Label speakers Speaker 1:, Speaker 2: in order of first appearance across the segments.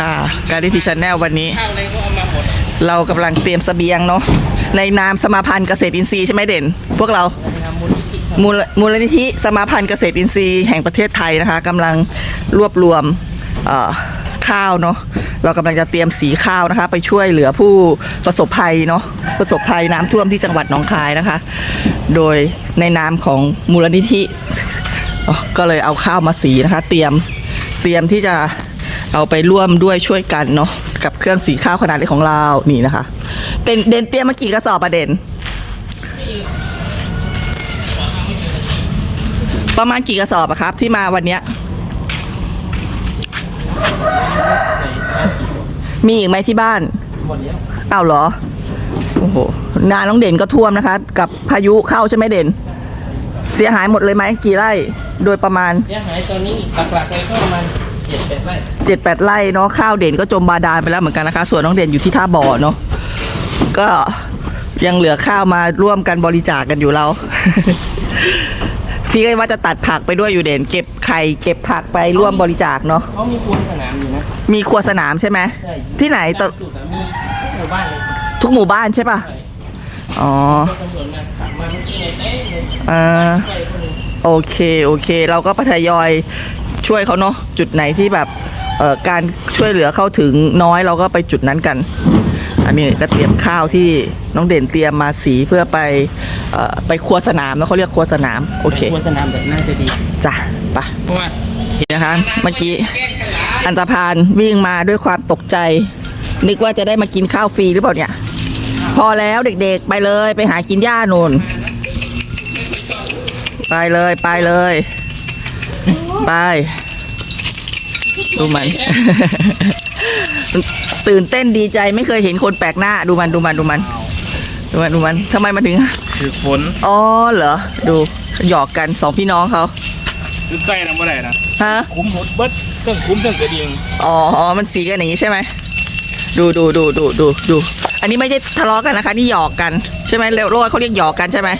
Speaker 1: ค่ะการดิทีชแนลวันนี้
Speaker 2: ข้าก็เอามาหมด
Speaker 1: เรากำลังเตรียมเสบียงเนาะในนามสมาพันธ์เกษตรอินทรีย์ใช่ไหมเด่น พวกเรา
Speaker 2: มูลนิธิ
Speaker 1: มูลมูลนิธิสมาพันธ์เกษตรอินทรีย์แห่งประเทศไทยนะคะกำลังรวบรวมข้าวเนาะเรากำลังจะเตรียมสีข้าวนะคะ ไปช่วยเหลือผู้ประสบภัยเนาะประสบภัยน้ำท่วมที่จังหวัดหนองคายนะคะ โดยในนามของมูลนิธิก็เลยเอาข้าวมาสีนะคะ เตรียมเตรียมที่จะ เอาไปร่วมด้วยช่วยกันเนาะกับเครื่องสีข้าวขนาดเล็กของเรานี่นะคะเด่นเด่นเตรียมากี่กระสอบอะเด่นประมาณกี่กระสอบอะครับ ที่มาวันเนี้ยมีอีกไหมที่บ้าน
Speaker 2: หมดแล้ว
Speaker 1: อ้าวเหรอโอ้โหนาน้องเด่นก็ท่วมนะคะ กับพายุเข้าใช่ไหมเด่น เสียหายหมดเลยไหมกี่ไร่ โดยประมาณ
Speaker 2: เนี่ยหายตอนนี้หลักๆเลยก็ประมาณ เจ็ดแปดไร่
Speaker 1: เจ็ดแปดไร่เนาะข้าวเด่นก็จมบาดาลไปแล้วเหมือนกันนะคะ ส่วนน้องเด่นอยู่ที่ท่าบ่อเนาะก็ยังเหลือข้าวมาร่วมกันบริจาคกันอยู่เรา พี่ก็ว่าจะตัดผักไปด้วยอยู่เด่น เก็บไข่เก็บผักไปร่วมบริจาคเนาะ
Speaker 2: เขามีครัวสนามอยู่นะ
Speaker 1: มีครัวสนามใช่ไหม
Speaker 2: ใช่
Speaker 1: ที่ไหนต
Speaker 2: ตจุดอะมีหมู่บ้านเลย
Speaker 1: ทุกหมู่บ้านใช่ปะ
Speaker 2: ใช่
Speaker 1: อ๋อ
Speaker 2: ก็ตำรวจมาขับมาเมื่อกี้ไงเต้เลย
Speaker 1: อ่า
Speaker 2: ใกล้คนหนึง
Speaker 1: โอเค โอเค เราก็ไปทยอย ช่วยเขาเนาะจุดไหนที่แบบเอ่อการช่วยเหลือเข้าถึงน้อยเราก็ไปจุดนั้นกัน อันนี้ก็เตรียมข้าวที่น้องเด่นเตรียมมาสีเพื่อไปเอ่อไปครัวสนามแล้วเขาเรียกครัวสนามโอเค
Speaker 2: ครัวสนามแบบน่าจะดี
Speaker 1: จ้ะไป
Speaker 2: เพราะว่า
Speaker 1: นี่นะคะเมื่อกี้อันตรพานวิ่งมาด้วยความตกใจ นึกว่าจะได้มากินข้าวฟรีหรือเปล่าเนี่ย พอแล้วเด็กๆไปเลยไปหากินหญ้าโนนไปเลยไปเลย ไปดูมัน ตื่นเต้นดีใจไม่เคยเห็นคนแปลกหน้า ดูมันดูมันดูมันดูมันดูมันทำไมมันถึง
Speaker 2: คือฝน
Speaker 1: อ๋อเหรอดูหยอกกันสองพี่น้องเขา
Speaker 2: คือใกล้นะเมื่อไหร่นะ
Speaker 1: ฮะ
Speaker 2: คุ้มหมดเบิดต้องคุ้มต้องกระดิ่ง
Speaker 1: อ๋อมันสีกันอย่างนี้ใช่ไหมดูดูดูดูดูดู อันนี้ไม่ใช่ทะเลาะกันนะคะ นี่หยอกกันใช่ไหมเร็วโรยเขาเรียกหยอกกันใช่ไหม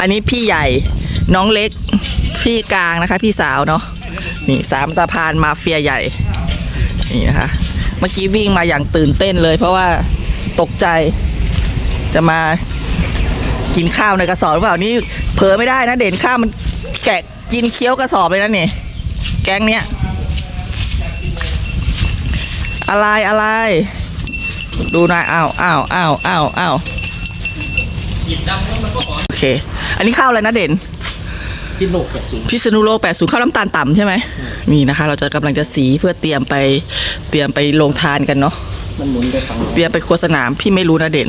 Speaker 1: อันนี้พี่ใหญ่ น้องเล็ก พี่กลางนะคะ พี่สาวเนาะนี่สามตาพานมาเฟียใหญ่ นี่นะคะ เมื่อกี้วิ่งมาอย่างตื่นเต้นเลย เพราะว่าตกใจจะมากินข้าวในกระสอบหรือเปล่านี่เผลอไม่ได้นะเด่นข้าวมันแกะกินเคี้ยวกระสอบเลยนะนี่แก๊งเนี้ยอะไรอะไร ดูหน่อยอ้าวอ้าวอ้าวอ้าวอ้าวโอเค อันนี้ข้าวอะไรนะเด่น
Speaker 2: กินโลกแบบสูง
Speaker 1: พิษณุโลก80ข้าวน้ำตาลต่ำใช่ไหมนี่นะคะ เราจะกำลังจะสีเพื่อเตรียมไปเตรียมไปลงทานกันเนาะ
Speaker 2: มันหมุนไปฝั่ง
Speaker 1: เตรียมไปโฆษณามพี่ไม่รู้นะเด่น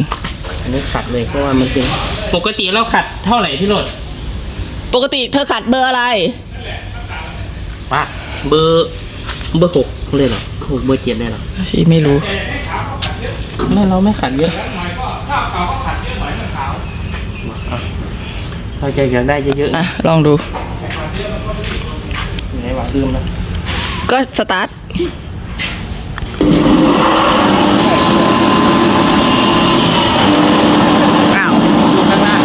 Speaker 2: อันนี้ขัดเลยเพราะว่ามันเป็นปกติเราขัดเท่าไหร่พี่โรด
Speaker 1: ปกติเธอขัดเบอร์อะไร
Speaker 2: ป้าเบอร์เบอร์หกเลยเหรอหกเบอร์เจ็ดเลยเหรอ
Speaker 1: พี่ไม่รู้
Speaker 2: ไม่เราไม่ขัดเยอะ ถ้าแกอยากได้เยอะ
Speaker 1: อะลองดู
Speaker 2: ๆไหนวะลืมแล้ว
Speaker 1: ก็สตาร์ทอ้าว
Speaker 2: ดูข้างล่าง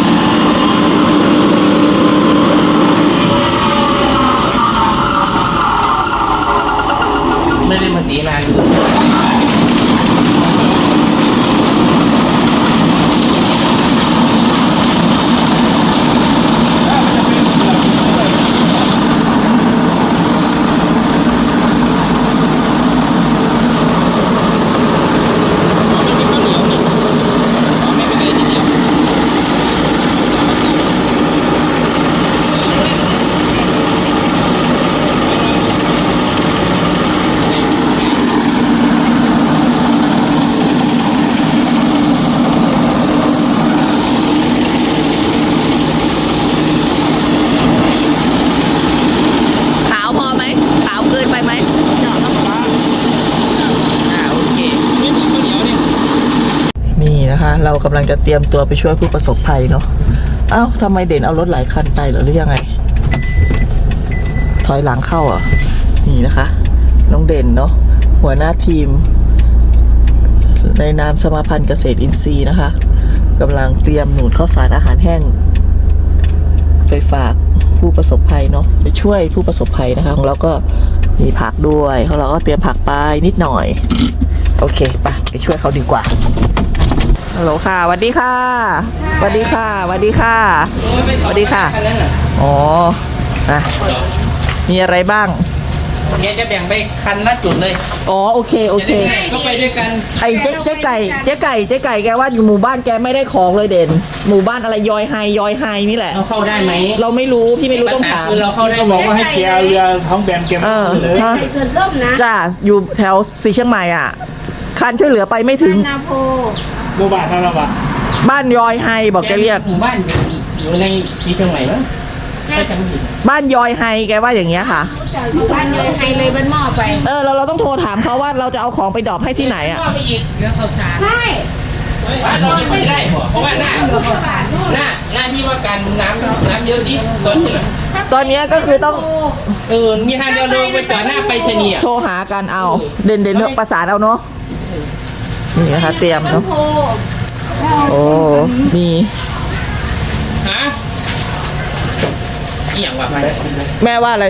Speaker 2: ไม่ได้มาสีนานอยู่
Speaker 1: ขาวพอไหม ขาวเกินไปไหมอ่าโอเค
Speaker 2: ไม่มีข้าวเหนียวเนี่ย
Speaker 1: นี่ นะคะเรากำลังจะเตรียมตัวไปช่วยผู้ประสบภัยเนาะอ้าวทำไมเด่นเอารถหลายคันไปเหรอหรือยังไง ถอยหลังเข้าอะนี่นะคะ น้องเด่นเนาะหัวหน้าทีม ในนามสมาพันธ์เกษตรอินทรีย์นะคะกำลังเตรียมหนุนข้าวสารอาหารแห้ง ไปฝากผู้ประสบภัยเนาะไปช่วยผู้ประสบภัยนะคะ ของเราก็มีผักด้วยเขาเราก็เตรียมผักไปนิดหน่อย โอเคไปไปช่วยเขาดีกว่า ฮัลโหลค่ะสวัสดีค่ะสวัสดีค่ะสวัสดีค่ะสวัสดีค่ะ
Speaker 2: คันนั้นน่ะ
Speaker 1: อ๋อนะมีอะไรบ้าง
Speaker 2: แกจะแบ่งไปคันละจุดเลย
Speaker 1: อ๋อโอเคโอเค
Speaker 2: จะได้ง่ายก็ไปด้วยกัน
Speaker 1: ไอ้เจ๊เจ๊ไก่ เจ๊ไก่เจ๊ไก่แกว่าอยู่หมู่บ้านแกไม่ได้ของเลยเด่น หมู่บ้านอะไรยอยไฮยอยไฮนี่แหละ
Speaker 2: เราเข้าได้ไหม
Speaker 1: เราไม่รู้พี่ไม่รู้ต้องถาม
Speaker 2: คือเราเข้าได้
Speaker 3: ก็
Speaker 2: ไหม
Speaker 3: บอกว่าให้แกเอาเรือท้องแบนแก
Speaker 1: เอ
Speaker 3: ไม่
Speaker 1: อ
Speaker 3: เอาเลย
Speaker 1: ฮะ
Speaker 4: ใส่ส่วนส้มนะ
Speaker 1: จ้าอยู่แถวสีเชียงใหม่อะ คันช่วยเหลือไปไม่ถึง
Speaker 4: นาโพ
Speaker 3: โมบายเท่าไหร่วะ
Speaker 1: บ้านยอยไฮบอกแกเรียก
Speaker 2: หมู่บ้านอยู่ในที่เชียงใหม่มั้งถ้าจำไม่ผิด
Speaker 1: บ้านยอยไฮแกว่าอย่างเงี้ยค่ะ
Speaker 4: จากอยู่บ้านเลยไฮเลยบ้านหม้อไป
Speaker 1: เออเราเราต้องโทรถามเขาว่าเราจะเอาของไปดรอปให้ที่ไหนอะ
Speaker 2: ก็ไปอีกเรื่องข้าวสาร
Speaker 4: ใช่
Speaker 2: บ้านเราไม่ได้เพราะว่าหน้าหน้าหน้าที่ว่าการน้ำน้ำเยอะดิตอนนี้แหละ
Speaker 1: ตอนเนี้ยก็คือต้อง
Speaker 2: เออมีทางเดียวเลยไปจอดหน้าไปรษณีย์อะ
Speaker 1: โทรหากันเอา เด่นเด่นประสานเอาเนาะ นี่นะคะ เตรียม
Speaker 4: บ้าน
Speaker 1: เนาะ
Speaker 4: โพ
Speaker 1: โอ้มี
Speaker 2: ฮะอีหยังวะไป
Speaker 1: แม่ว่าอะไร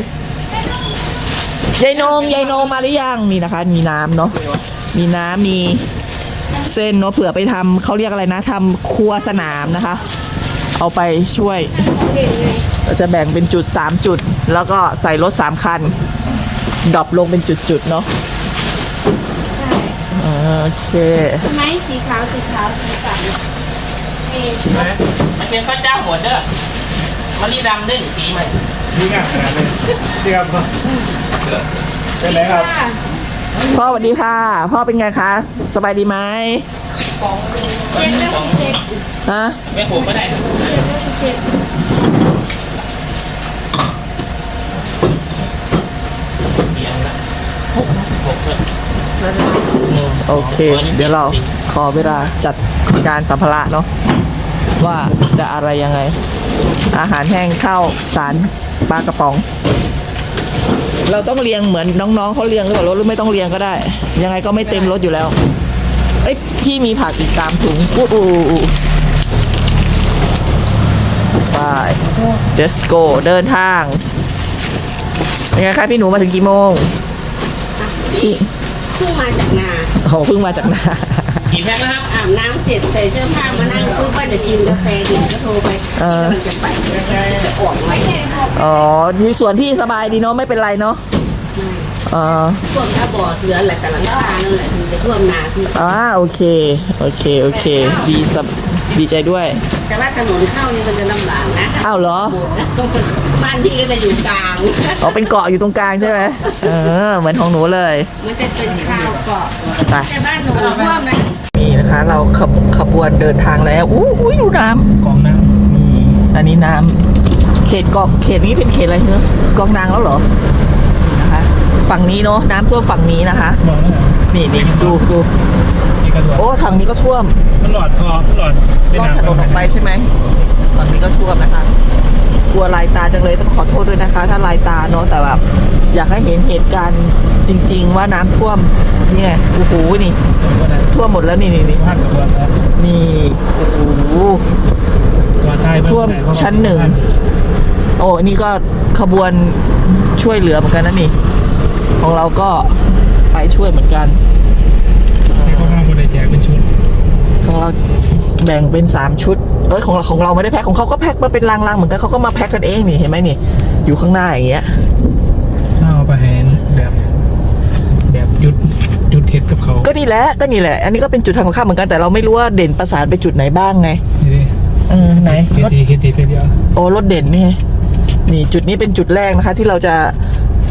Speaker 1: ยายโนมยายโนมมาหรือยังนี่นะคะ มีน้ำเนาะมีน้ำมีเส้นเนาะเผื่อไปทำเขาเรียกอะไรนะทำครัวสนามนะคะ เอาไปช่วย
Speaker 4: เด่นไง
Speaker 1: เราจะแบ่งเป็นจุด 3 จุด แล้วก็ใส่รถ 3 คันดรอปลงเป็นจุดๆเนาะอ่า โอเค
Speaker 4: ใช่ไหมสีขาวสีขาวสีขาวเอ๊ะ
Speaker 2: มันเป็นข้าวเจ้าหมดเด้อมะลิดำด้วยนี่สีมัน
Speaker 3: นี่ง่ายขนาดเลยนี่ครับเป็นไรครับ
Speaker 4: ค่ะ
Speaker 1: พ่อสวัสดีค่ะ พ่อเป็นไงคะสบายดีไหม
Speaker 4: เจ็ดแล้วสิเจ็ด
Speaker 1: ฮะ
Speaker 2: ไม่ผมก็ได้นะ
Speaker 4: เจ็ดแล้วสิเจ็ด
Speaker 2: เสียงละหกหกเลยหนึ่ง
Speaker 1: โอเค เดี๋ยวเราขอเวลาจัดการสัมภาระเนาะว่าจะอะไรยังไง อาหารแห้งข้าวสารปลากระป๋อง เราต้องเรียงเหมือนน้องๆเขาเรียงหรือเปล่ารถหรือไม่ต้องเรียงก็ได้ ยังไงก็ไม่เต็มรถอยู่แล้ว เอ้ยพี่มีผักอีกสามถุงอู้อูอู้ไป let's go เดินทางเป็นไงคะพี่หนูมาถึงกี่โมง
Speaker 4: อะนี่เพิ่งมาจาก นา
Speaker 1: โอ้เพิ่งมาจากนา
Speaker 2: กี่แพ็คนะครับ
Speaker 4: อาบน้ำเสร็จใส่เสื้อผ้ามานั่งปุ๊บว่าจะกินกาแฟดื่มก็โทรไป
Speaker 1: เออ
Speaker 4: กำลังจะไปจะออกไหม
Speaker 1: อ๋อที่ส่วนพี่สบายดีเนาะไม่เป็นไรเนาะอ๋อ
Speaker 4: ท่วมท่าบ่อเหลือแหละแต่หลังคานั่นแหละถึงจะท่วมนาพี่
Speaker 1: อ่าโอเคโอเคโอเค ดีสบดีใจด้วย
Speaker 4: แต่ว่าถนนเข้านี่มันจะลำบากนะ
Speaker 1: อ้าวเหรอ
Speaker 4: โบสถ์นะบ้านพี่ก็จะอยู่กลาง
Speaker 1: อ๋อเป็นเกาะอยู่ตรงกลางใช่ไหมเออ เหมือนของหนูเลย
Speaker 4: มันจะเป็นชาวเกาะ
Speaker 1: ไป
Speaker 4: แต่บ้านหนูท่วมนะ
Speaker 1: นี่นะคะ เราขบขบวนเดินทางแล้วอู้หูยดูน้
Speaker 3: กองน้ำ
Speaker 1: นี่อันนี้น้ำเขตเกาะเขตนี้เป็นเขตอะไรเนื้กองนางแล้วเหรอนี่นะคะฝั่งนี้เนาะน้ำท่วมฝั่งนี้นะคะำ
Speaker 3: มองแล้ว
Speaker 1: นี่นี่ดูดู
Speaker 3: นี่กระโดด
Speaker 1: โอ้ทางนี้ก็ท่วม
Speaker 3: มันหลอดคอมันหลอดเป็น
Speaker 1: ลอดถนนออกไปใช่ไหมฝั่งนี้ก็ท่วมนะคะ กลัวลายตาจังเลยต้องขอโทษด้วยนะคะ ถ้าลายตาเนาะแต่แบบอยากให้เห็นเหตุการณ์จริง ๆ ว่าน้ำท่วมนี่ไงโอ้โหนี่ ท่วมหมดแล้วนี่นี่นี่
Speaker 3: ภาคกระบวนครับ
Speaker 1: นี่โอ้โห
Speaker 3: ตัวไทย
Speaker 1: ท่วมชั้นหนึ่งโอ้อันนี่ก็ขบวนช่วยเหลือเหมือนกันนะนี่ ของเราก็ ไปช่วยเหมือนกัน
Speaker 3: นี่เขาห้ามคนใดแจกเป็นชุด
Speaker 1: ของเราแบ่งเป็นสามชุด เอ้ยของเราของเราไม่ได้แพ็คของเขาก็แพ็คมาเป็นลังๆเหมือนกันเขาก็มาแพ็คกันเองนี่เห็นไหมนี่ อยู่ข้างหน้าอย่างเงี้ย
Speaker 3: ถ้าเอาไปแหนแบบแบบจุดจุดเท็ดกับเขา
Speaker 1: ก็นี่แหละก็นี่แหละ อันนี้ก็เป็นจุดทางของข้ามเหมือนกันแต่เราไม่รู้ว่าเด่นประสานไปจุดไหนบ้างไง
Speaker 3: นี่ดิ
Speaker 1: เออไหน
Speaker 3: เค
Speaker 1: รถ
Speaker 3: ตีเคตีเฟเดียว
Speaker 1: โอ้รถเด่นนี่ไงนี่จุดนี้เป็นจุดแรกนะคะ ที่เราจะ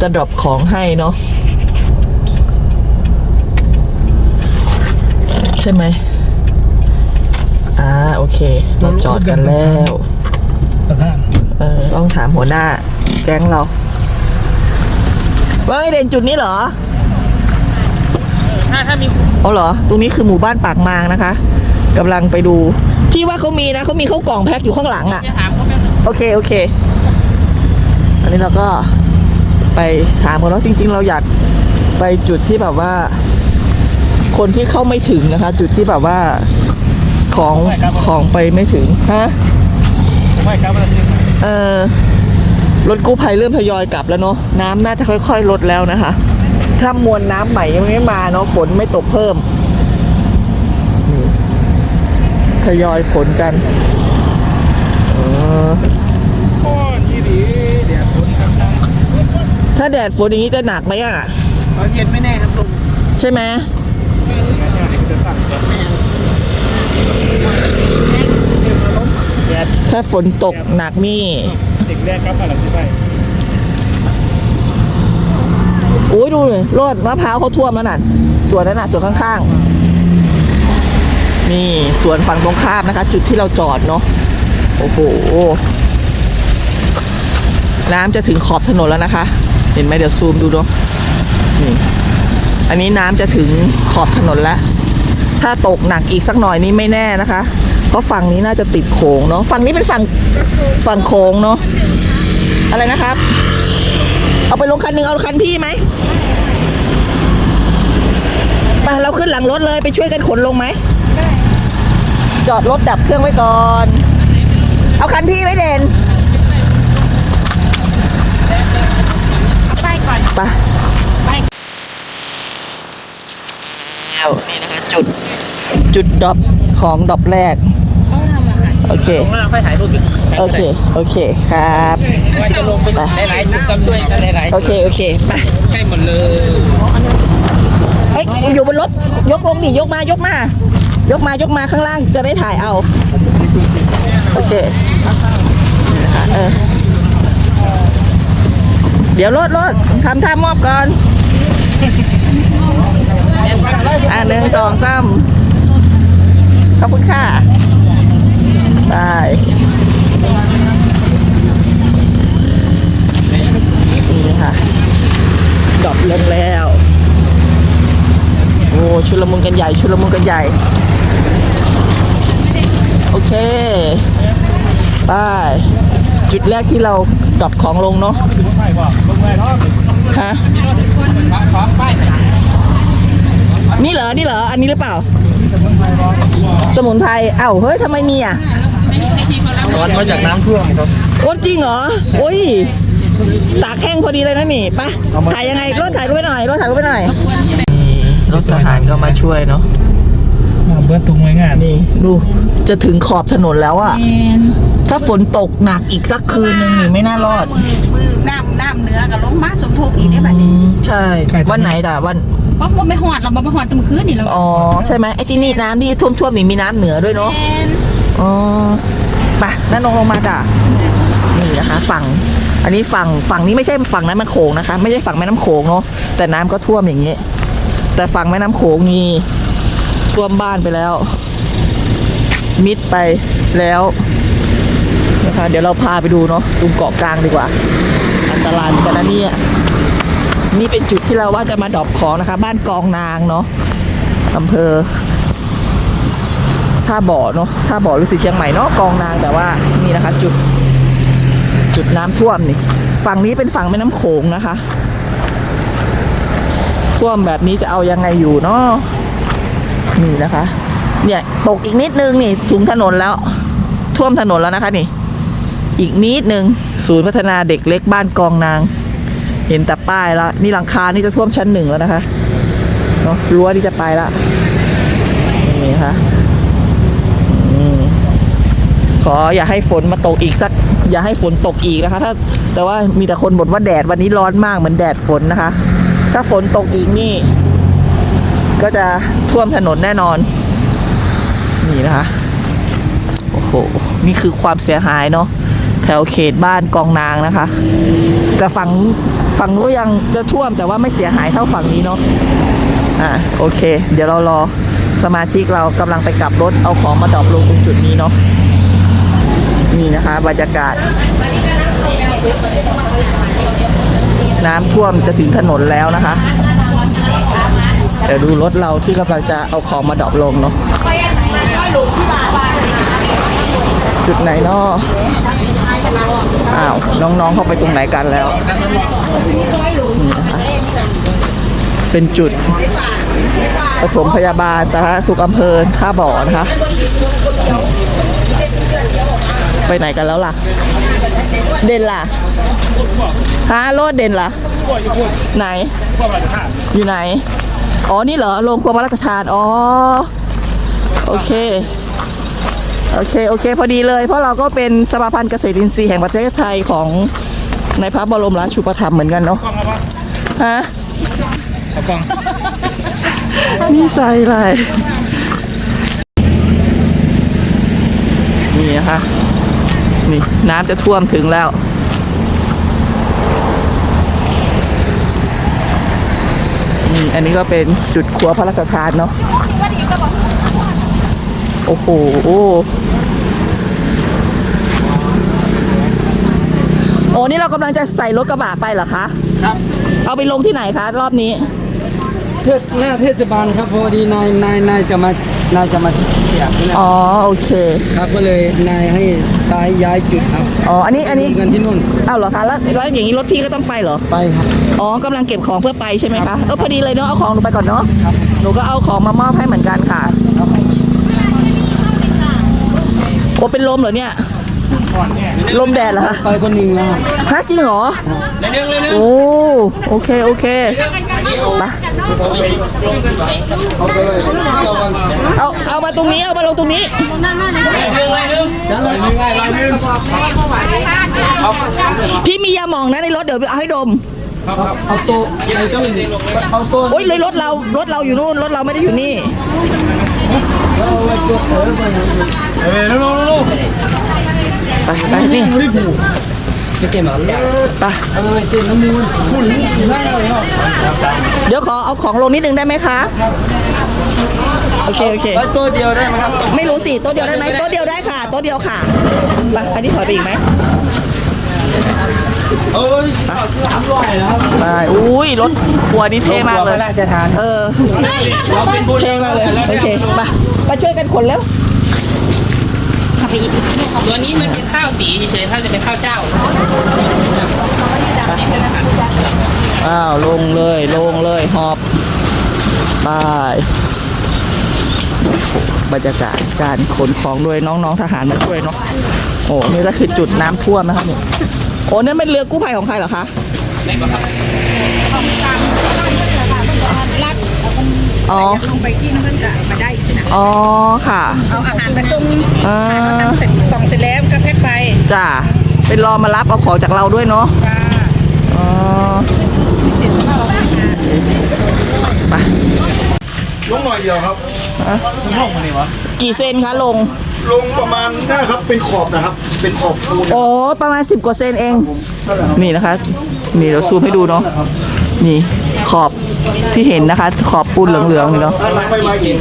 Speaker 1: จะดรอปของให้เนาะ ใช่ไหมอ่าโอเค เราจอดกันแล้ว
Speaker 3: ประธาน
Speaker 1: เออต้องถามหัวหน้า แก๊งเราว่าไอเด่นจุดนี้เหรอ
Speaker 2: ถ้าถ้ามี
Speaker 1: อ๋อเหรอ ตรงนี้คือหมู่บ้านปากมางนะคะกำลังไปดู พี่ว่าเขามีนะเขามีข้าวกล่องแพ็คอยู่ข้างหลังอะ่ะ
Speaker 2: จะถามเขาแป๊บนึง
Speaker 1: โอเคโอเค อันนี้เราก็ไปถามกันแล้วจริง ๆ เราอยากไปจุดที่แบบว่า คนที่เข้าไม่ถึงนะคะ จุดที่แบบว่าของของไปไม่ถึงฮะ
Speaker 3: ไม่ครับประธาน
Speaker 1: เออรถกู้ภัยเริ่มทยอยกลับแล้วเนาะน้ำน่าจะค่อย ๆ ลดแล้วนะคะ ถ้ามวลน้ำใหม่ยังไม่มาเนาะฝนไม่ตกเพิ่มนี่ทยอยฝนกันเออ
Speaker 3: โอ้ยี่ดีเดี๋ยวฝนกำลัง
Speaker 1: ถ้าแดดฝนอย่างนี้จะหนักไหมอะ
Speaker 4: ตอนเย็นไม่แน่ครับลุง
Speaker 1: ใช่ไหม
Speaker 3: จะสั่งจะแดด
Speaker 1: ถ้าฝนตกหนักนี่
Speaker 3: เด็กแรกครับอะไรที่ไป
Speaker 1: โอ้ยดูเลยรถมะพร้าวเขาท่วมแล้วน่ะสวนนั้นน่ะสวนข้างๆ นี่สวนฝั่งตรงข้ามนะคะ จุดที่เราจอดเนาะโอ้โหน้ำจะถึงขอบถนนแล้วนะคะ เห็นไหมเดี๋ยวซูมดูเนาะนี่อันนี้น้ำจะถึงขอบถนนแล้ว ถ้าตกหนักอีกสักหน่อยนี่ไม่แน่นะคะ เพราะฝั่งนี้น่าจะติดโขงเนาะฝั่งนี้เป็นฝั่งฝั่งโขงเนาะอะไรนะครับ เอาไปลงคันหนึ่งเอาคันพี่ไหมไปเราขึ้นหลังรถเลยไปช่วยกันขนลงไหมจอดรถดับเครื่องไว้ก่อน เอาคันพี่ไว้เด่นไปก่อนไป แล้วนี่นะคะจุดจุดดรอปของดรอปแรก โอเค
Speaker 2: ลงแล้วค่อยถ่ายรูปอีก
Speaker 1: โอเค โอเคครับ
Speaker 2: ว่าจะลงไปหลายๆจุดกันด้วยกันหลายๆ
Speaker 1: โอเค โอเคไป
Speaker 2: ใกล้หมดเลย
Speaker 1: เฮ้ยอยู่บนรถ ยกลงดิยกมายกมา ยกมายกมาข้างล่างจะได้ถ่ายเอา โอเคนะคะเออเดี๋ยวรถรถทำท่ามอบก่อน อะหนึ่งสองสามขอบคุณค่ะบายนี่ค่ะดรอปลงแล้ว โอ้ชุลมุนกันใหญ่ ชุลมุนกันใหญ่ โอเคไปจุดแรกที่เราดรอปของลงเนาะฮะ นี่เหรอ นี่เหรอ อันนี้หรือเปล่า สมุนไพรเอ้าเฮ้ยทำไมมีอะ
Speaker 3: ร้อนมาจากน้ำท่วมครับ
Speaker 1: โอ้จริงเหรอโอ้ยตากแห้งพอดีเลยนะนี่ไปะถ่ายยังไงรถถ่ายรูปไว้หน่อยรถถ่ายรูปไว้หน่อยรถทหารก็มาช่วยเนาะ
Speaker 3: มาเบิร์ตุงไว้งาน
Speaker 1: นี่ดูจะถึงขอบถนนแล้วอะถ้าฝนตกหนักอีกสักคืนนึงนี่ไม่น่ารอด
Speaker 5: มือมือน้ำน้ำเนื้อกับลงมาสมทบอีกได้บัด
Speaker 1: อื
Speaker 5: นี้
Speaker 1: มใช่วันไหนแต่วัน
Speaker 5: เพราะว่าไม่หอดเราบ่ไม่หอดตะมคืนนี่เรา
Speaker 1: อ๋อใช่ไหมไอ้ที่นี่น้ำที่ท่วมๆนี่มีน้ำเหนือด้วยเนาะ
Speaker 5: แมน
Speaker 1: อ๋อไปนั่นลงลงมาด่านี่นะคะฝั่ง อันนี้ฝั่งฝั่งนี้ไม่ใช่ฝั่งน้ำมันโขงนะคะ ไม่ใช่ฝั่งแม่น้ำโขงเนาะแต่น้ำก็ท่วมอย่างนี้ แต่ฝั่งแม่น้ำโขงนี่ท่วมบ้านไปแล้ว มิดไปแล้วนะคะเดี๋ยวเราพาไปดูเนาะตรงเกาะกลางดีกว่า อันตรายเหมือนกันนะเนี่ย นี่เป็นจุดที่เราว่าจะมาดอปของนะคะ บ้านกองนางเนาะอำเภอท่าบ่อเนาะท่าบ่อรือสีเชียงใหม่เนาะกองนางแต่ว่านี่นะคะ จุดจุดน้ำท่วมนี่ ฝั่งนี้เป็นฝั่งแม่น้ำโขงนะคะ ท่วมแบบนี้จะเอายังไงอยู่เนาะนี่นะคะ เนี่ยตกอีกนิดนึงนี่ถึงถนนแล้ว ท่วมถนนแล้วนะคะนี่ อีกนิดนึงศูนย์พัฒนาเด็กเล็กบ้านกองนาง เห็นแต่ป้ายแล้วนี่หลังคานี่จะท่วมชั้นหนึ่งแล้วนะคะเนาะรั้วที่จะไปละนี่นะคะอืมขออย่าให้ฝนมาตกอีกสัก อย่าให้ฝนตกอีกนะคะ ถ้าแต่ว่ามีแต่คนบ่นว่าแดดวันนี้ร้อนมากเหมือนแดดฝนนะคะ ถ้าฝนตกอีกนี่ ก็จะท่วมถนนแน่นอน นี่นะคะโอ้โหนี่คือความเสียหายเนาะแถวเขตบ้านกองนางนะคะ แต่ฝั่ง ฝั่งนู้นยังจะท่วมแต่ว่าไม่เสียหายเท่าฝั่งนี้เนาะอ่าโอเค เดี๋ยวเรารอสมาชิกเรากำลังไปกลับรถเอาของมาดรอปลงตรงจุดนี้เนาะนี่นะคะบรรยากาศ น้ำท่วมจะถึงถนนแล้วนะคะ เดี๋ยวดูรถเราที่กำลังจะเอาของมาดรอปลงเนาะจุดไหนเนาะอ้าว น้องๆเข้าไปตรงไหนกันแล้ว นี่นะคะเป็นจุดปฐมพยาบาลสาธารณสุขอำเภอท่าบ่อนะคะ ไปไหนกันแล้วล่ะ เด่นล่ะฮะโลดเด่นล่ะ ไหน อยู่ไหน อ๋อ นี่เหรอ โรงครัวพระราชทาน อ๋อ โอเค โอเค โอเค พอดีเลย เพราะเราก็เป็นสมาพันธ์เกษตรอินทรีย์แห่งประเทศไทยของ ในพระบรมราชูปถัมภ์เหมือนกันเนาะ
Speaker 3: กล้องเอาปะ
Speaker 1: ฮะ
Speaker 3: เอากล้อง
Speaker 1: นี่ใส่อะไรนี่นะคะนี่น้ำจะท่วมถึงแล้วนี่อันนี้ก็เป็นจุดครัวพระราชทานเนาะโอ้โห โอ้นี่เรากำลังจะใส่รถกระบะไปเหรอคะ
Speaker 6: ครับ
Speaker 1: เอาไปลงที่ไหนคะ รอบนี้
Speaker 6: เทศหน้าเทศบาลครับพอดีนายนายนายจะมานายจะมาเสียบที่นั่น
Speaker 1: อ๋อ โอเค
Speaker 6: ครับก็เลยนายให้ย้ายย้ายจุดครับ
Speaker 1: อ๋อ อันนี้อันนี้
Speaker 6: รวมกันที่นู่น
Speaker 1: เอาเหรอคะ แล้วแล้วอย่างนี้รถพี่ก็ต้องไปเหรอ
Speaker 6: ไปครับ
Speaker 1: อ๋อกำลังเก็บของเพื่อไปใช่ไหมคะ เออพอดีเลยเนาะ เอาของหนูไปก่อนเนาะหนูก็เอาของมามอบให้เหมือนกันค่ะโอ้เป็นลมเหรอเนี่ย ลมแดดเหรอคะ
Speaker 6: ไปคนหนึ่งแล้วครับ
Speaker 1: ฮะจริงเหรอ
Speaker 2: ในเรื่องเลยนึง
Speaker 1: โอ้โอเคโอเค
Speaker 2: อันนี้เอา
Speaker 1: ไป
Speaker 2: เอาไปลงที่ไหน
Speaker 6: เอาไปเลยเอาไป
Speaker 1: เอาเอามาตรงนี้เอามาลงตรงนี้
Speaker 2: ในเรื่องเลยนึง
Speaker 6: แล้วเราง่ายเราลืม
Speaker 1: พี่มียาหมองนะในรถเดี๋ยวเอาให้ดม
Speaker 6: เอาโต๊ะไอ้ต้นเอาโต๊ะ
Speaker 1: โอ้ยเลยรถเรารถเราอยู่นู่นรถเราไม่ได้อยู่นี่
Speaker 6: เอาไว้จุดเออไป
Speaker 3: เอ้ยลูกลูก
Speaker 1: ไปไปนี่
Speaker 6: ไม่เต็มหรอ
Speaker 1: ไป
Speaker 6: เอาไว้เต็มน้ำมูลคุณได้เลยครับ
Speaker 1: เดี๋ยวขอเอาของลงนิดนึงได้ไหมคะ โอเคโอเค
Speaker 6: ไว้โต๊ะเดียวได้ไหมครับ
Speaker 1: ไม่รู้สิโต๊ะเดียวได้ไหมโต๊ะเดียวได้ค่ะโต๊ะเดียวค่ะไปอันนี้ถอยไปอีกไหม
Speaker 6: เอ้ยสามร้อยแล้ว
Speaker 1: ไปอุ้ยรถทัวร์นี่เท่มากเลย
Speaker 6: ราชทาน
Speaker 1: เออ
Speaker 2: เราเป็นบุญ
Speaker 1: เท่มากเลย โอเคไปไปช่วยกันขนแล้ว
Speaker 2: ตัวนี้มันเป็นข้าวสีเฉยๆถ้าจะเป็นข้าวเจ้า
Speaker 1: อ้าวลงเลยลงเลยหอบไปบรรยากาศการขนของด้วยน้องๆทหารมาช่วยเนาะโอ้นี่ก็คือจุดน้ำท่วมนะครับนี่โอ้นั่นเป็นเรือกู้ภัยของใครเหรอคะ
Speaker 2: ได้ปะครับ
Speaker 1: อ๋ อ
Speaker 5: ลงไปกินเพิ่นก็มาได้สินะ
Speaker 1: อ๋อค่ะ
Speaker 5: เอาอาหารไปส่ง
Speaker 1: อ่า
Speaker 5: เสร็จกล่องเสร็จแล้วก็แพ็คไป
Speaker 1: จ้าเป็นรอมารับเอาของจากเราด้วยเนาะ
Speaker 5: จ้า
Speaker 1: อ๋อไป
Speaker 7: ลงหน่อยเดียวครับ
Speaker 1: กี่เซนคะลง
Speaker 7: ลงประมาณนั่นนะครับ เป็นขอบนะครับ เป็นขอบปูน
Speaker 1: โอ้ประมาณ 10 กว่าเซนเอง
Speaker 7: นั่นแหละครับ
Speaker 1: นี่นะคะ นี่เราซูมให้ดูเนาะ
Speaker 7: นะครับ
Speaker 1: นี่ ขอบที่เห็นนะคะ ขอบปูนเหลืองๆนี่เนาะ
Speaker 7: ถ้าหลังไม่มาอีก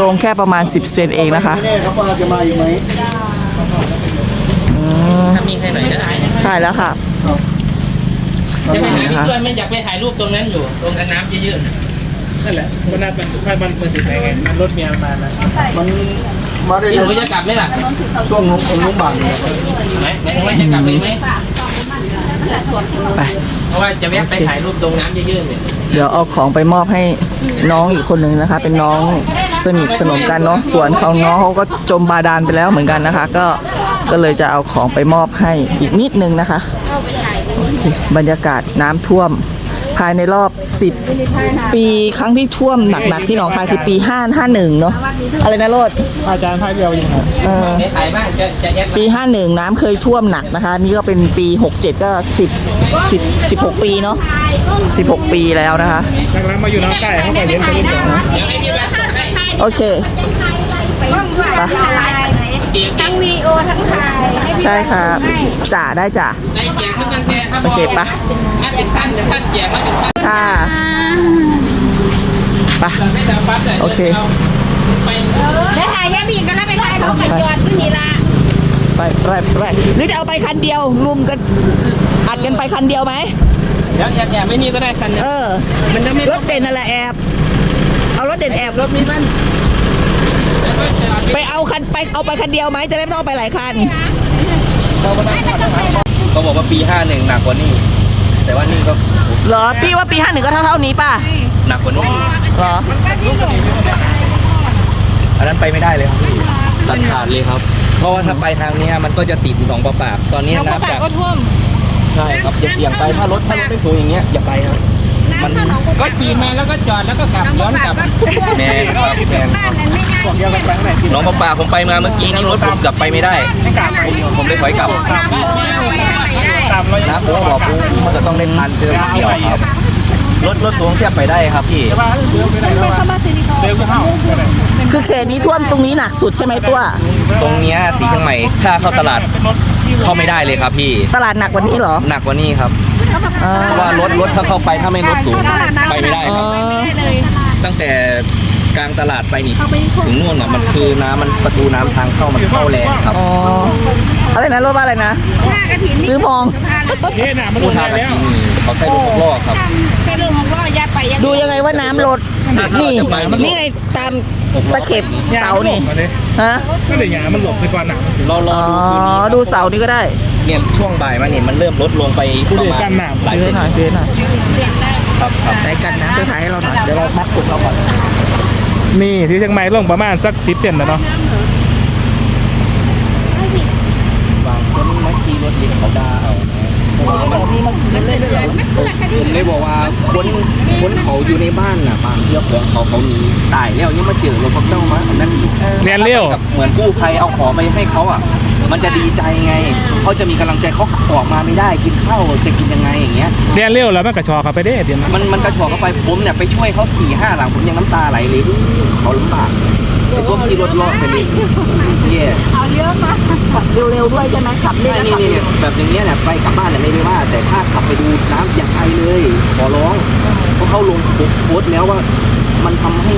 Speaker 1: ลงแค่ประมาณ 10 เซนเองนะคะ
Speaker 7: ไม่แน่ครับว่าจะมาอีกไหม
Speaker 2: ถ้ามีใครหน่อยก็ได้นะ
Speaker 1: ถ่ายแล้วค่ะ
Speaker 2: จะไปหาพี่กล้วยไม่อยากไปถ่ายรูปตรงนั้นอยู่ตรงกันน้ำเยอะๆนะ
Speaker 3: นั่นแหละมันน่ามันมันมันมันถึงไหนไงมันรถเมียมานะ
Speaker 7: มันมาได้
Speaker 2: พี่ห
Speaker 7: เล
Speaker 2: นู
Speaker 7: ย
Speaker 2: จะกลับไหมล่ะ
Speaker 7: ช่วงของโรงพยาบาลเนี่ย
Speaker 2: ไหมไหมายถึงว่าจะกลับเลยไหม
Speaker 1: ไป
Speaker 2: เพราะว่าจะแวะไปถ่ายรูปตรงน้ำเยอะๆเนี่ย
Speaker 1: เดี๋ยวเอาของไปมอบให้น้องอีกคนหนึ่งนะคะ เป็นน้องสนิทสนมกันเนาะส่วนของน้องเขาก็จมบาดาลไปแล้วเหมือนกันนะคะ ก็ก็เลยจะเอาของไปมอบให้อีกนิดนึงนะคะโอเคบรรยากาศน้ำท่วมภายในรอบ 10 ปีครั้งที่ท่วมหนักๆที่หนองคายคือปี 5 51 เนาะอะไรนะโรด
Speaker 3: อาจารย์พายเดียวยังไง
Speaker 1: เออ
Speaker 2: ได้ถ่ายบ้างจะจะแอด
Speaker 1: ปี 51 น้ำเคยท่วมหนักนะคะ นี่ก็เป็นปี 67 ก็ 10 10 16 ปีเนาะ16 ปีแล้วนะคะ
Speaker 3: นักร้องมาอยู่น้ำใกล้เข้าไปเลี้ยงไปเล่นก่อนนะ
Speaker 2: เดี๋ยวให้พี่มาถ่ายให้
Speaker 1: โอเคไป
Speaker 2: ทั้งวี
Speaker 1: ใช่ครับจ่าได้จ่า
Speaker 2: ใจแจกมันตั้งแต่ถ้าบ
Speaker 1: โอ
Speaker 2: อก
Speaker 1: เคปะ
Speaker 2: ถ้าเป็นท่านจะท่านแจกมาเป็นท่าน
Speaker 1: ค่ะไป
Speaker 2: ไม่ทำปั๊บแต่
Speaker 1: โอเค
Speaker 2: ไป
Speaker 5: ได้ถ่ายแย่บีกันแล้วไปถ่ายรูปไปจอดขึ้นนี่ละ
Speaker 1: ไปไปไปหรือจะเอาไปคันเดียวรุมกันอัดกันไปคันเดียวไหม
Speaker 2: เดี๋ยวแอบแอบไม่นี่ก็ได้คันนึง
Speaker 1: เออ
Speaker 2: มันจะไม่
Speaker 1: รถเด่นนั่นแหละแอบ เอารถเด่นแอบ
Speaker 2: รถมีมัน
Speaker 1: ไปเอาคันไปเอาไปคันเดียวไหมจะได้ไม่ต้องเอาไปหลายคัน
Speaker 8: เขาบอกว่าปี 51 หนักกว่านี่ แต่ว่านี่ก็โอเค
Speaker 1: เหรอ พี่ว่าปีห้าหนึ่งก็เท่าเท่าๆนี้ป่ะ
Speaker 8: หนักกว่านี้
Speaker 1: เหรอ
Speaker 8: อันนั้นไปไม่ได้เลยครับพี่ตัดขาดเลยครับ เพราะว่าถ้าไปทางเนี้ยมันก็จะติดหนองประปากตอนนี้น้ำจาก
Speaker 5: ก็ท่วม
Speaker 8: ใช่ครับอย่าเสี่ยงไปถ้ารถถ้ารถไม่สูงอย่างเงี้ยอย่าไปครับ มัน
Speaker 2: ก็ขี่มาแล้วก็จอดแล้วก็กลับย้อนกลับ
Speaker 8: แมนครับแมน
Speaker 5: บ้านนั้นไม่ง่าย
Speaker 8: หนองประปากผมไปมาเมื่อกี้นี่รถผมกลับไปไม่ได้ ผมผมเลยถอยกลับนะผมบอกผมมันจะต้องเล่นพันเจอเดียวครับรถรถสูงเทียบไปได้ครับพี่
Speaker 1: คือเขตนี้ท่วมตรงนี้หนักสุดใช่ไหมตัว
Speaker 8: ตรงเนี้ยสีเชียงใหม่ถ้าเข้าตลาด เข้าไม่ได้เลยครับพี่
Speaker 1: ตลาดหนักกว่านี้เหรอ
Speaker 8: หนักกว่านี้ครับ
Speaker 1: อ่า
Speaker 8: เพราะว่ารถรถถ้าเข้าไปถ้าไม่รถสูงไปไม่ได้
Speaker 1: อ๋
Speaker 8: ค
Speaker 1: อ
Speaker 8: รับตั้งแต่กลางตลาดไปนี่ถึงนู่นน่ะมันคือน้ำมันประตูน้ำทางเข้ามันเข้าแรงครับ
Speaker 1: อ๋ออะไรนะรถว่าอะไรนะ ซื้อมอง
Speaker 3: เฮ้ยหนามันล
Speaker 8: ผู้
Speaker 3: ง
Speaker 8: ทาง
Speaker 3: ได้
Speaker 8: อา
Speaker 3: แล้ว
Speaker 8: ทิตย์นี่เขาใช้รถหกล้อครับ
Speaker 5: ใช่ลุงก็ยัดไปยัด
Speaker 1: ดูยังไงว่าน้ำลด นี่ นี่ไงตาม ตะเข็บเสานี่
Speaker 3: มาเลย
Speaker 1: ฮะ
Speaker 3: ก็เลยหยามันหลบไปก่อนหนามันถึง
Speaker 8: เรารอ
Speaker 1: อ๋อ
Speaker 8: ดูคืนนี้ครับ
Speaker 1: ดูเสานี่ก็ได้
Speaker 8: เนี่ยช่วงบ่ายมาเนี่ยมันเริ่มลดลงไปประมาณหลาย
Speaker 1: ซื้
Speaker 8: เซ
Speaker 1: อนหน่อยซื้อหน่อย
Speaker 8: ครับครับ
Speaker 1: ไหนกันนะช่วยถ่ายให้เราหน่อยเดี๋ยวเรามัดกลุ่มเราก่อน
Speaker 3: นี่ที่เชียงใหม่ลงประมาณสักสิบเซนนะเนาะ
Speaker 8: บางคนมาขี่รถเองเขาด่าเอา นะเพราะว่ามันผมเลยบอกว่าคนคนเขาอยู่ในบ้านน่ะบางเรื่องของเขาเขาหนีตายแล้วยังมาเจอรถพวกเจ้ามาอันนั้นอีก
Speaker 3: เรียนเร็ว
Speaker 8: กับเหมือนกู้ภัยเอาของไปให้เขาอะ มันจะดีใจไงเขาจะมีกำลังใจเขาออกมาไม่ได้กินข้าวจะกินยังไงอย่างเงี้ย
Speaker 3: เรียนเร็วแล้วมันกระชอเข้าไปได้เดี๋ยวนะ
Speaker 8: มันมันกระชอกเข้าไปผมเนี่ยไปช่วยเขาสี่ห้าหลังผมยังน้ำตาไหลเลยเขาลำบากไอ้พวกที่รถรอดไปเลยเย่
Speaker 1: เร็วๆด้วยใช่ไหมขับเล่
Speaker 8: ใช่
Speaker 1: น
Speaker 8: นี่นี่แบบอย่างเงี้ยเนี่ยไปกลับบ้านเนี่ยไม่ได้ว่า แต่ถ้าขับไปดูน้ำอย่าไปเลยขอร้องเพราะเขาลงโพสต์แล้วว่า มันทำให้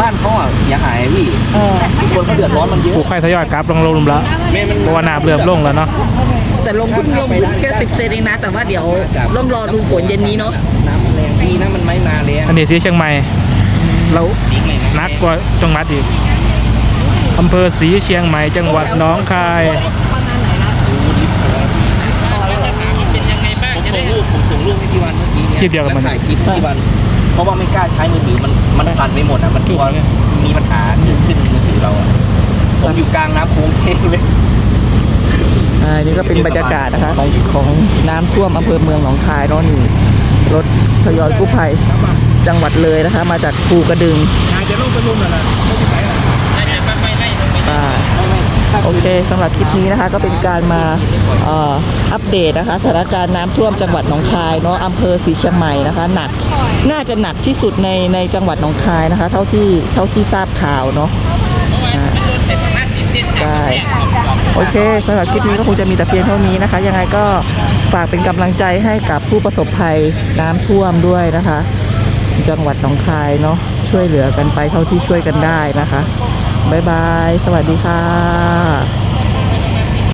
Speaker 8: บ้านเขาอะเสียหายพี่
Speaker 1: เออ
Speaker 8: คนเขาเดือดร้อนมันเยอะ
Speaker 3: ผูกไข่ทยอยกลับลงลงแล้ว
Speaker 8: แม่มัน
Speaker 3: เพราะว่าน้ำเริ่มลงแล้วเนาะ
Speaker 1: แต่ลงเพิ่งลงแค่สิบเซนเองนะ แต่ว่าเดี๋ยวต้องรอดูฝนเย็นนี้เนาะ
Speaker 8: น้ำมันแรงดีนะมันไม่มาแรง
Speaker 3: อันนี้ที่เชียงใหม่เรา
Speaker 8: จริงเลยนะ
Speaker 3: หนักกว่าจังหวัดอีก อำเภอศรีเชียงใหม่จังหวัดหนองคาย
Speaker 2: แล้วจะถามว่าเป็นยังไงบ้าง
Speaker 8: ผม
Speaker 2: จะ
Speaker 8: ส่
Speaker 2: ได้
Speaker 8: งรูปผมส่งรูปให้พี่วันเมื่อกี้เนี่ย
Speaker 3: คลิปเดียวกับมัน
Speaker 8: ถ่ายคลิปให้พี่วัน เพราะว่าไม่กล้าใช้มือถือมันมันสั่นไปหมดอะมันกลัวมีปัญหาเกิดขึ้นมือถือเราอะผมอยู่กลางน้ำโค้งเท่งเลย
Speaker 1: อ่านี่ก็เป็นบรรยากาศนะคะของน้ำท่วมอำเภอเมืองหนองคายเนาะนี่รถทยอยกู้ภัยจังหวัดเลยนะคะ มาจากภูกระดึง
Speaker 3: นายจะลงไปลุมแล้วนะ
Speaker 2: น่าจะไปไล่ลงไป
Speaker 1: อ่า โอเคสำหรับคลิปนี้นะคะก็เป็นการมาอัปเดตนะคะสถานการณ์น้ำท่วมจังหวัดหนองคายเนาะอำเภอศรีเชียงใหม่นะคะหนักน่าจะหนักที่สุดในในจังหวัดหนองคายนะคะ เท่าที่เท่าที่ทราบข่าวเนาะ
Speaker 2: อ่า
Speaker 1: ได้โอเคสำหรับคลิปนี้ก็คงจะมีแต่เพียงเท่านี้นะคะ ยังไงก็ฝากเป็นกำลังใจให้กับผู้ประสบภัยน้ำท่วมด้วยนะคะ จังหวัดหนองคายเนาะช่วยเหลือกันไปเท่าที่ช่วยกันได้นะคะ บ๊ายบาย สวัสดีค่ะ